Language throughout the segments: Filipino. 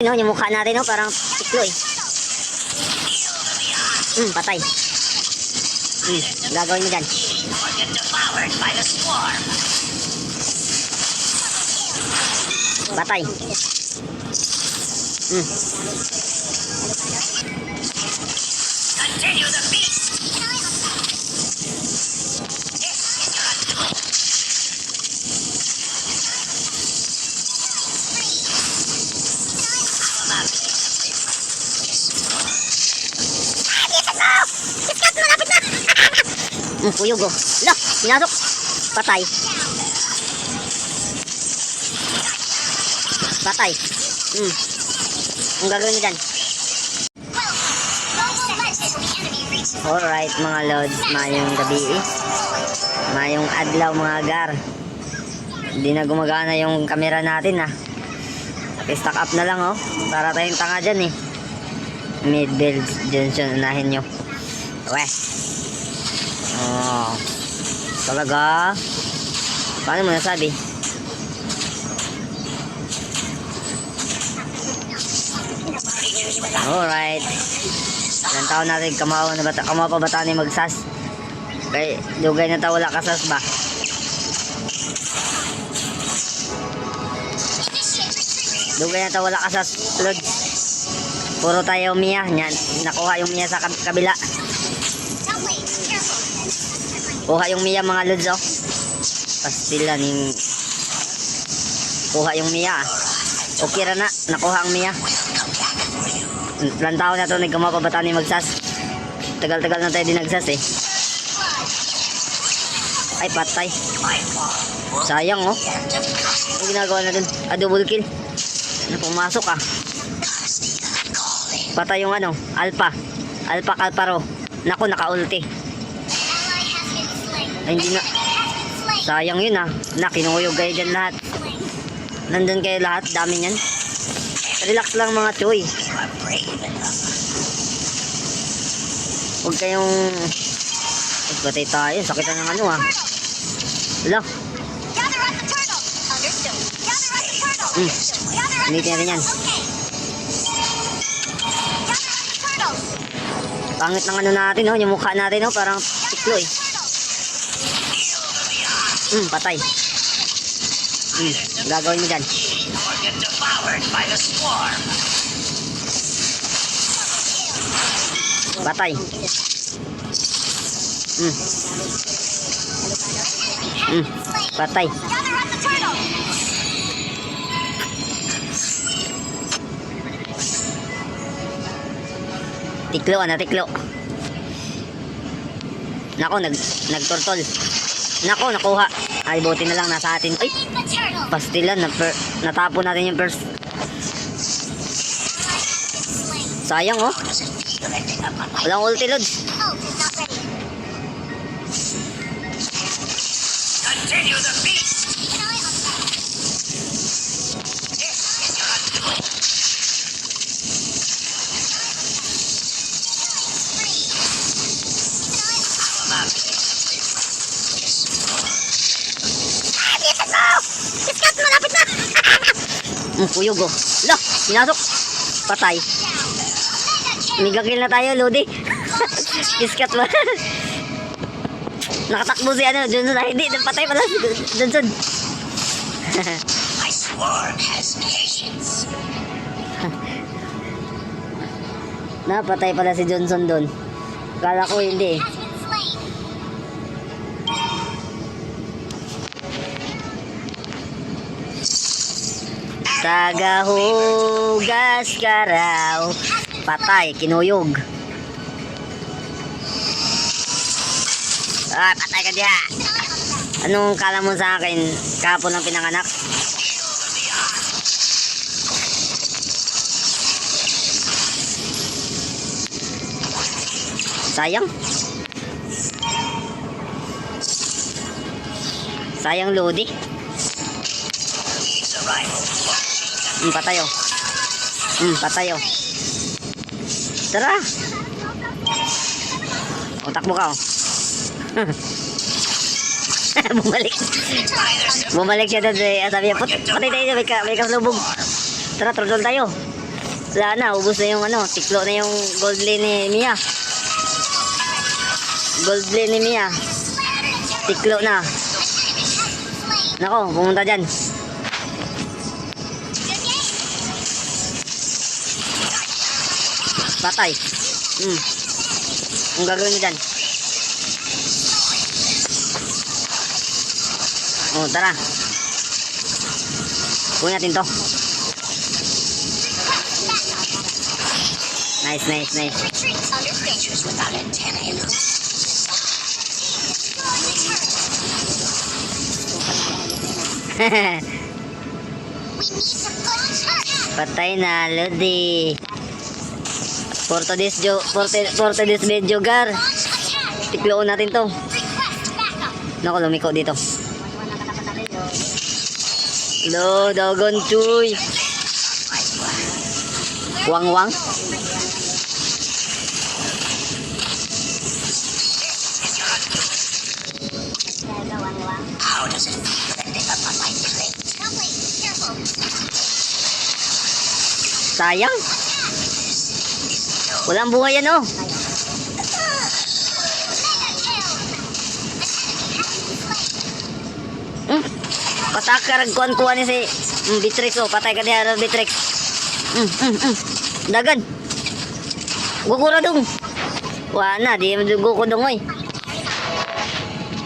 No, yung mukha natin, no, parang tiklo eh. Hmm, patay. Hmm, gagawin mo dyan. Patay. Hmm, Continue the hmm puyog oh. Pinasok. Patay. Patay. Hmm. Ang gagawin mo dyan? Alright mga lods, mayong gabi eh. Mayong adlaw mga gar. Hindi na gumagana yung camera natin ah. Stack up na lang oh. Para tayong tanga dyan eh. Mid build Johnson, unahin nyo. Weh. Oh. Talaga? Paano mo nasabi? Alright. Ilang taon natin kamao na bata, kamao pa bata ni magsas. Kay dugay na ta wala kasas ba? Dugay na ta wala kasas. Lod. Puro tayo Mia. Yan. Nakuha yung Mia sa kab- kabila. Kuha yung Mia mga Lods oh. Pastila ning Kuha yung Mia. Okay ra na. Nakuha ang Mia. Taon na ito nagkama pa bata ni magsas. Tagal-tagal na tayo din nagsas eh. Ay patay. Sayang oh. Ang ginagawa na dun. Ah, double kill. Ano, pumasok ah. Patay yung ano, Alpha. Alpha Calparo. Naku, naka-ulti. Ay, hindi na. Sayang yun ah. Na, kinuyog kayo dyan lahat. Nandun kayo lahat. Dami niyan. Relax lang mga choy. Huwag kayong... Patay tayo. Sakitan ng ano ah. Wala. Hmm. Ulitin natin yan. Pangit ng ano natin, oh. Yung mukha natin, oh. Parang tiklo, eh. Hmm, patay. Hmm, gagawin mo dyan. Patay. Hmm. Hmm, patay. Tiklo, ano, tiklo. Nako, nag, nagturtol. Nako, nakuha. Ay, buti na lang nasa atin. Ay, pastilan. Na natapon natin yung first. Sayang, oh. Walang ulti, Lods. Continue the beast. Hmm, puyog, oh. Lo, pinasok. Patay. Mega kill na tayo, Lodi. Iskat mo. Nakatakbo si ano, Johnson. Ay, hindi, patay pala si Johnson. My swarm has patience. Napatay pala si Johnson doon. Kala ko hindi eh. Tagahugas ka raw. Patay, kinuyog. Ah, patay ka diya. Anong kala mo sa akin? Kapon ang pinanganak? Sayang. Sayang Lodi. Needs a. Hmm, patayo. Hmm, patayo. Tara. Utak mo ka, oh. Bumalik. Bumalik siya doon. eh. Sabi niya, put, patay tayo. May, ka, may kaslubog. Tara, trudol tayo. Wala na, ubos na yung ano, tiklo na yung gold lane ni Mia. Gold lane ni Mia. Tiklo na. Nako, pumunta dyan. Patay. Hmm. Ang gagawin mo dyan? Oh, tara. Kunin natin to. Nice, nice, nice. Patay na, Lodi. For today's, jo for, te- for today's video, Gar. Tikloon natin to. Naku, lumiko dito. Lo, dogon chuy. Wang wang. Walang buhay yan, oh. Hmm. Patakar kuan kuan ni si mm, Beatrix oh, patay ka diha Beatrix. Mm, mm, mm. Dagan. Gugura dong. Wa na di gugo dong oy.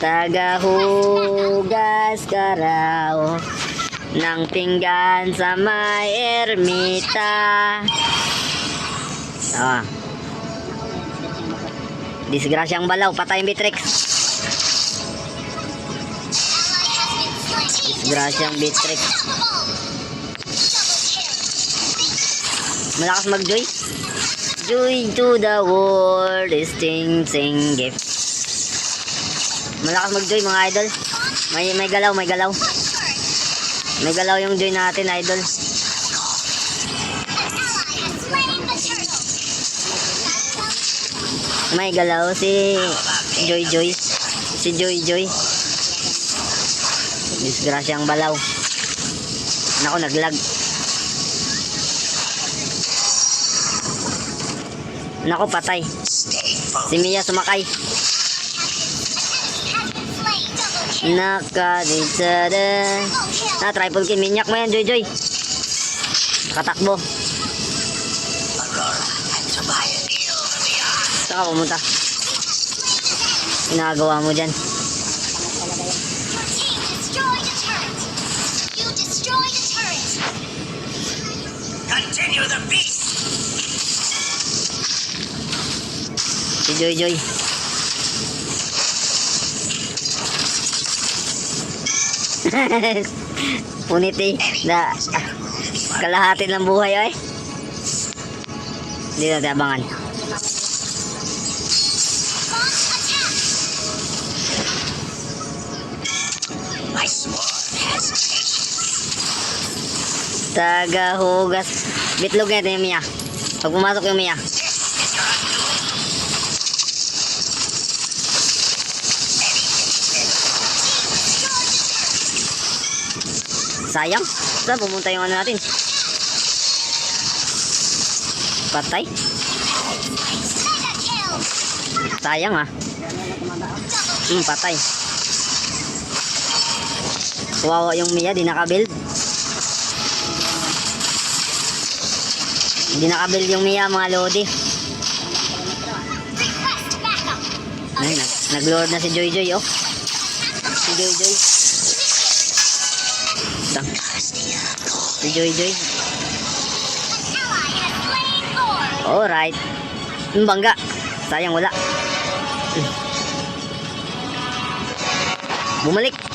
Tagahugas ka raw ng pinggan sa may ermita. Ah. Disgrasyang balaw, patay Beatrix. Disgrasyang Beatrix. Malakas mag-joy. Joy to the world is ting ting gift. Malakas mag-joy mga idol. May may galaw, may galaw. May galaw yung joy natin, idol. May galaw si Joy Joy. Si Joy Joy. Disgrasyang balaw. Nako, naglag. Nako, patay. Si Mia sumakay. Nakaditsada. Na, triple kill. Minyak mo yan, Joy Joy. Katakbo. Saan ka pumunta? Ginagawa mo dyan. Continue the beast. Si Joy Joy. Punit eh. Na, ah, kalahati ng buhay ay. Hindi natin abangan. My sword has patience. Tagahugas. Bitlog natin yung Mia. Pag pumasok yung Mia. Sayang. Saan pumunta yung ano natin? Patay. Sayang ah. Hmm, patay. Kawawa yung Mia, di nakabuild. Hindi nakabuild yung Mia, mga Lodi. Ay, nag nag-lord na si Joy Joy, oh. Si Joy Joy. Ito. Si Joy Joy. Alright. Bangga. Sayang wala. Bumalik.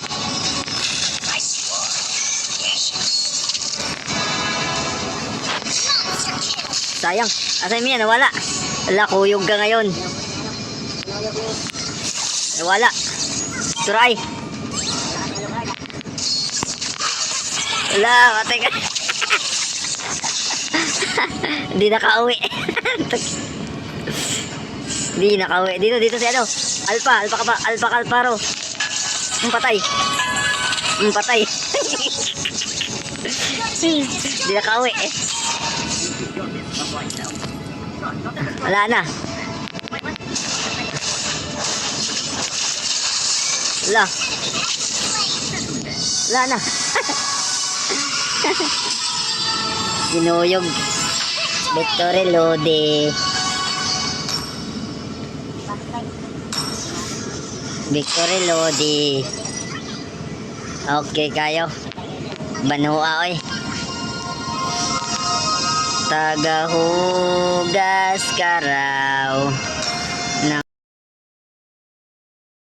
Sayang. Asa Mia? Nawala. Wala, kuyog ka ngayon. Nawala. Try. Wala, patay ka. Hindi nakauwi. Hindi nakauwi. Dito, dito si ano. Alpha, Alpha ka pa. Alpha Kalparo. Ang patay. Ang patay. Hindi nakauwi eh. Wala na. Wala. Wala na. Sinuyog. Victory Lodi. Victory Lodi. Okay kayo. Banua oy. Tagahugas ka raw.